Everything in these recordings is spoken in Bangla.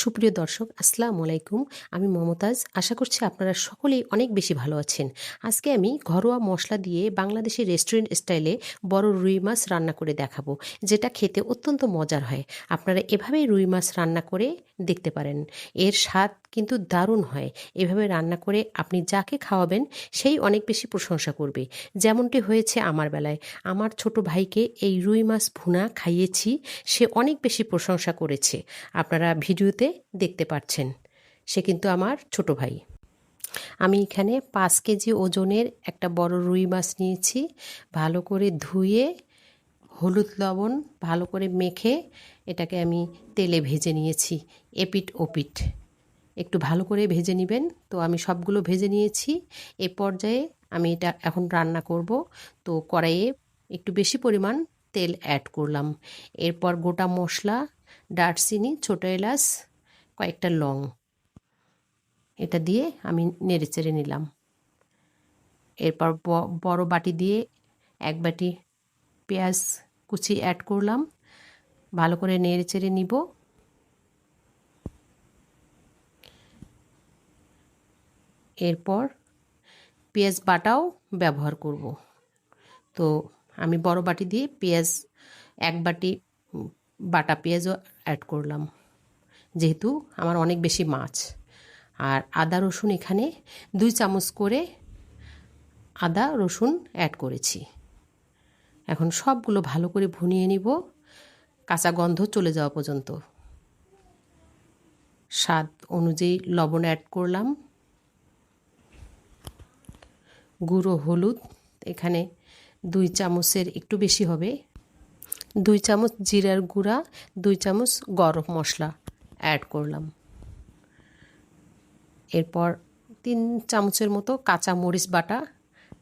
সুপ্রিয় দর্শক, আসসালামু আলাইকুম। আমি মমতাজ। আশা করছি আপনারা সকলেই অনেক বেশি ভালো আছেন। আজকে আমি ঘরোয়া মশলা দিয়ে বাংলাদেশি রেস্টুরেন্ট স্টাইলে বড় রুই মাছ রান্না করে দেখাবো, যেটা খেতে অত্যন্ত মজার হয়। আপনারা এভাবেই রুই মাছ রান্না করে দেখতে পারেন। এর স্বাদ কিন্তু দারুণ হয়। এভাবে রান্না করে আপনি যাকে খাওয়াবেন, সেই অনেক বেশি প্রশংসা করবে। যেমনটি হয়েছে আমার বেলায়। আমার ছোট ভাইকে এই রুই মাছ ভুনা খাইয়েছি, সে অনেক বেশি প্রশংসা করেছে। আপনারা ভিডিওতে দেখতে পাচ্ছেন সে কিন্তু আমার ছোট ভাই। আমি এখানে পাঁচ কেজি ওজনের একটা বড় রুই মাছ নিয়েছি। ভালো করে ধুয়ে, হলুদ লবণ ভালো করে মেখে, এটাকে আমি তেলে ভেজে নিয়েছি, এপিট ওপিট। একটু ভালো করে ভেজে নেবেন। তো আমি সবগুলো ভেজে নিয়েছি। এ পর্যায়ে আমি এটা এখন রান্না করব। তো কড়াইয়ে একটু বেশি পরিমাণ তেল অ্যাড করলাম। এরপর গোটা মশলা, দারচিনি, ছোটো এলাচ, কয়েকটা লং। এটা দিয়ে আমি নেড়ে চেড়ে নিলাম। এরপর বড় বাটি দিয়ে এক বাটি পেঁয়াজ কুচি অ্যাড করলাম। ভালো করে নেড়ে চেড়ে নিব। এরপর পেঁয়াজ বাটাও ব্যবহার করব। তো আমি বড় বাটি দিয়ে পেঁয়াজ, এক বাটি বাটা পেঁয়াজও অ্যাড করলাম। যেহেতু আমার অনেক বেশি মাছ। আর আদা, রসুন এখানে দুই চামচ করে আদা, রসুন অ্যাড করেছি। এখন সবগুলো ভালো করে ভুনিয়ে নিব। কাঁচা গন্ধ চলে যাওয়া পর্যন্ত। স্বাদ অনুযায়ী লবণ অ্যাড করলাম। গুঁড়ো হলুদ, এখানে দুই চামচের একটু বেশি হবে। দুই চামচ জিরার গুঁড়া, দুই চামচ গরম মশলা অ্যাড করলাম। এরপর তিন চামচের মতো কাঁচা মরিচ বাটা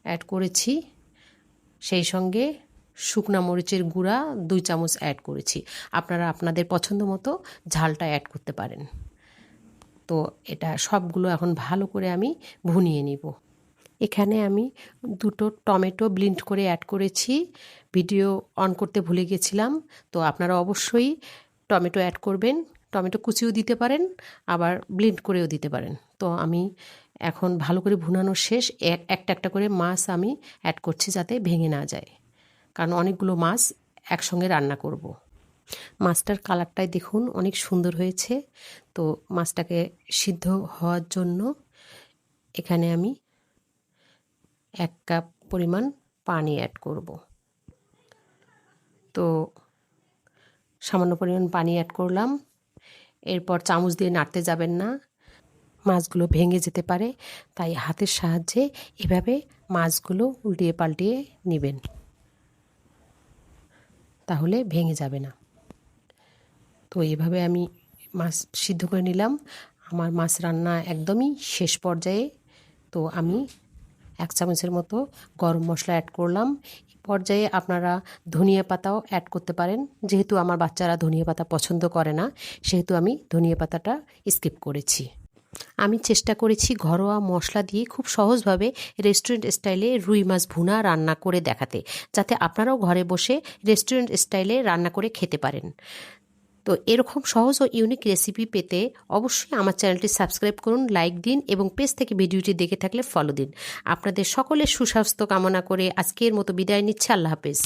অ্যাড করেছি। সেই সঙ্গে শুকনা মরিচের গুঁড়া দুই চামচ অ্যাড করেছি। আপনারা আপনাদের পছন্দ মতো ঝালটা অ্যাড করতে পারেন। তো এটা সবগুলো এখন ভালো করে আমি ভুনিয়ে নিব। এখানে আমি দুটো টমেটো ব্লিন্ড করে অ্যাড করেছি। ভিডিও অন করতে ভুলে গেছিলাম, তো আপনারা অবশ্যই টমেটো অ্যাড করবেন। টমেটো কুচিও দিতে পারেন, আবার ব্লিন্ড করেও দিতে পারেন। তো আমি এখন ভালো করে ভুনানো শেষ একটা একটা করে মাছ আমি অ্যাড করছি যাতে ভেঙে না যায়। কারণ অনেকগুলো মাছ একসঙ্গে রান্না করব। মাছটার কালারটাই দেখুন, অনেক সুন্দর হয়েছে। তো মাছটাকে সিদ্ধ হওয়ার জন্য এখানে আমি এক কাপ পরিমাণ পানি অ্যাড করব। তো সামান্য পরিমাণ পানি অ্যাড করলাম। এরপর চামচ দিয়ে নাড়তে যাবেন না। মাছগুলো ভেঙে যেতে পারে, তাই হাতের সাহায্যে এভাবে মাছগুলো উল্টিয়ে পাল্টিয়ে নেবেন। তাহলে ভেঙে যাবে না। তো এভাবে আমি মাছ সিদ্ধ করে নিলাম। আমার মাছ রান্না একদমই শেষ পর্যায়ে। তো আমি এক চামচের মতো গরম মশলা অ্যাড করলাম। পর্যায়ে আপনারা ধনিয়া পাতাও অ্যাড করতে পারেন। যেহেতু আমার বাচ্চারা ধনিয়া পাতা পছন্দ করে না, সেহেতু আমি ধনিয়া পাতাটা স্কিপ করেছি। আমি চেষ্টা করেছি ঘরোয়া মশলা দিয়ে খুব সহজভাবে রেস্টুরেন্ট স্টাইলে রুই মাছ ভুনা রান্না করে দেখাতে, যাতে আপনারাও ঘরে বসে রেস্টুরেন্ট স্টাইলে রান্না করে খেতে পারেন। তো এরকম সহজ ও ইউনিক রেসিপি পেতে অবশ্যই আমার চ্যানেলটি সাবস্ক্রাইব করুন লাইক দিন এবং পেজ থেকে ভিডিওটি দেখে থাকলে ফলো দিন। আপনাদের সকলের সুস্বাস্থ্য কামনা করে আজকের মতো বিদায় নিচ্ছে। আল্লাহ হাফেজ।